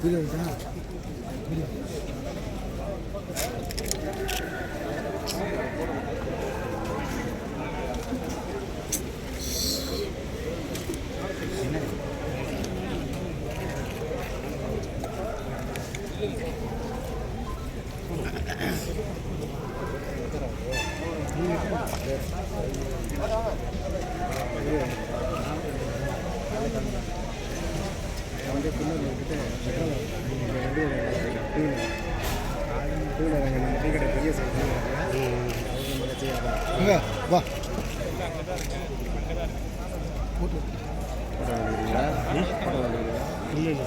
Video எடுத்தா வா எடுக்கிறீங்களா இல்லை இல்லை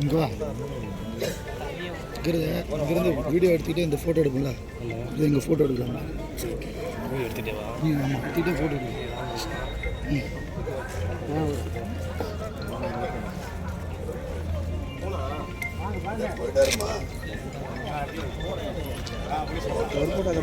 இங்கே வா. இங்கிருந்து இங்கிருந்து வீடியோ எடுத்துக்கிட்டே இந்த ஃபோட்டோ எடுப்போம்ல இது இங்கே ஃபோட்டோ எடுக்கலாம் எடுத்துட்டேவா ஆமாம் எடுத்துக்கிட்டே ஃபோட்டோ எடுக்கலாம் ம் ஒரு ஃபோட்டோ அதை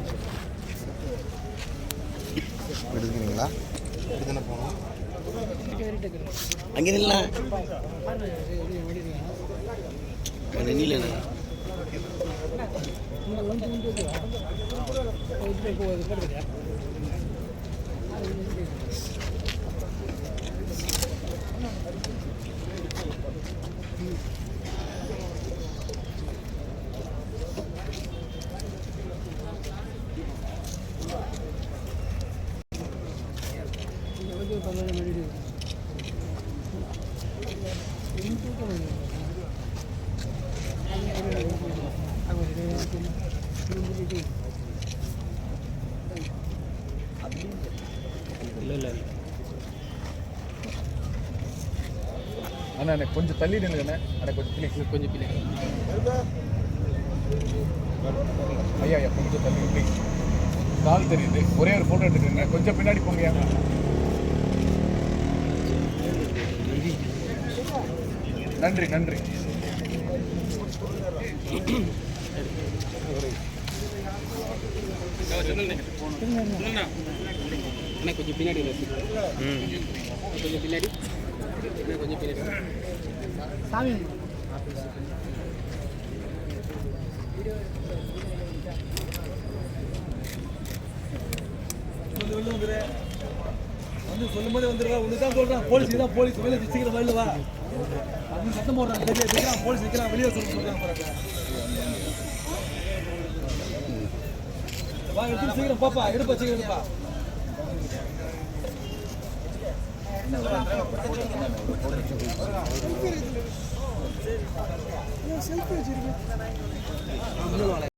இருக்குங்க எடுக்கிறீங்களா எடுத்துன போகணும். அங்கே நில்ல. நில்ல இல்லை அண்ணா எனக்கு கொஞ்சம் தள்ளி நில்லுங்கண்ணே அண்ணா. கொஞ்சம் ப்ளீஸ் கொஞ்சம் பிள்ளை ஐயா ஐயா கொஞ்சம் தள்ளி ப்ளீஸ் கால் தெரியுது. ஒரே ஒரு ஃபோட்டோ எடுத்துக்கோங்க கொஞ்சம் பின்னாடி போங்கயா நன்றி நன்றி. அண்ணா கொஞ்சம் பின்னாடி கொஞ்சம் பின்னாடி கொஞ்சம் பின்னாடி சாமி. வந்து வெளில வந்துரு. வந்து சொல்லும் போதே வந்துடுறா ஒன்று தான் சொல்கிறான் போலீஸ் தான் போலீஸ் வெளியே சீக்கிரம் வெளில வா. அப்படின்னு சத்தம் போடுறாங்க தெரிய நிற்கிறான் போலீஸ் நிற்கிறான் வெளியே சொல்லி சொல்கிறாங்க வா எடுத்து சீக்கிரம் பாப்பா எடுப்பா சீக்கிரம் எடுப்பா